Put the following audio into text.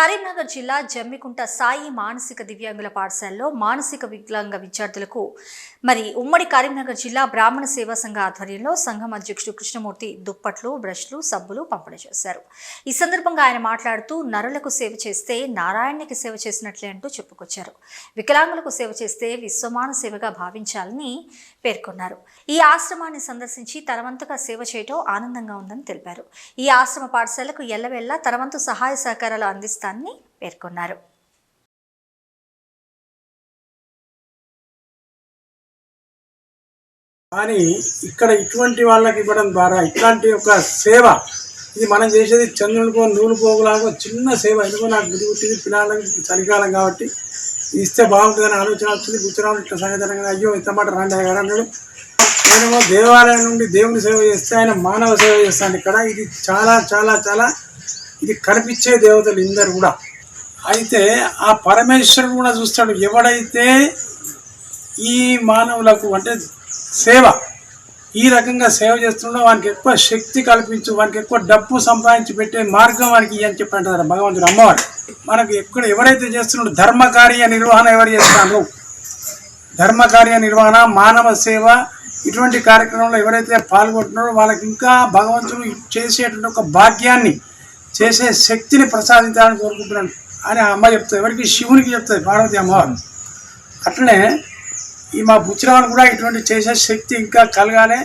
కరీంనగర్ జిల్లా జమ్మికుంట సాయి మానసిక దివ్యాంగుల పాఠశాలలో మానసిక వికలాంగ విద్యార్థులకు మరి ఉమ్మడి కరీంనగర్ జిల్లా బ్రాహ్మణ సేవా సంఘ ఆధ్వర్యంలో సంఘం అధ్యక్షుడు కృష్ణమూర్తి దుప్పట్లు బ్రష్లు సబ్బులు పంపిణీ చేశారు. ఈ సందర్భంగా ఆయన మాట్లాడుతూ నరులకు సేవ చేస్తే నారాయణకి సేవ చేసినట్లే అంటూ చెప్పుకొచ్చారు. వికలాంగులకు సేవ చేస్తే విశ్వమాన సేవగా భావించాలని పేర్కొన్నారు. ఈ ఆశ్రమాన్ని సందర్శించి తనవంతుగా సేవ చేయటం ఆనందంగా ఉందని తెలిపారు. ఈ ఆశ్రమ పాఠశాలకు ఎల్లవెల్లా తనవంతు సహాయ సహకారాలు అందిస్తారు అందిస్తానని పేర్కొన్నారు. కానీ ఇక్కడ ఇటువంటి వాళ్ళకి ఇవ్వడం ద్వారా ఇట్లాంటి ఒక సేవ ఇది మనం చేసేది చంద్రునికో నూలు పోగులాగో చిన్న సేవ ఎందుకో నాకు బుద్ధి పుట్టింది పిల్లలకి చలికాలం కాబట్టి. ఇస్తే బాగుంటుందని ఆలోచన వచ్చింది గుర్తురావు ఇట్లా సంగతంగా అయ్యో ఇంత మాట రాండి గారు అన్నాడు. నేనేమో దేవాలయం నుండి దేవుని సేవ చేస్తే ఆయన మానవ సేవ చేస్తాను ఇక్కడ ఇది చాలా చాలా చాలా ఇది కనిపించే దేవతలు ఇందరు కూడా. అయితే ఆ పరమేశ్వరుడు కూడా చూస్తాడు ఎవడైతే ఈ మానవులకు అంటే సేవ ఈ రకంగా సేవ చేస్తుండో వానికి ఎక్కువ శక్తి కల్పించు వానికి ఎక్కువ డబ్బు సంపాదించి పెట్టే మార్గం వానికి అని చెప్పి అంటారు భగవంతుడు అమ్మవారు. మనకు ఎక్కడ ఎవరైతే చేస్తున్నాడో ధర్మకార్య నిర్వహణ ఎవరు చేస్తాను ధర్మకార్య నిర్వహణ మానవ సేవ ఇటువంటి కార్యక్రమంలో ఎవరైతే పాల్గొంటున్నారో వాళ్ళకి ఇంకా భగవంతుడు చేసేటువంటి ఒక భాగ్యాన్ని చేసే శక్తిని ప్రసాదించాలని కోరుకుంటున్నాను. అని ఆ అమ్మ చెప్తుంది. ఎవరికి? శివునికి చెప్తుంది. పార్వతి అమ్మవారు. అట్లనే ఈ మా బుచ్చిరావుని కూడా ఇటువంటి చేసే శక్తి ఇంకా కలగాలి.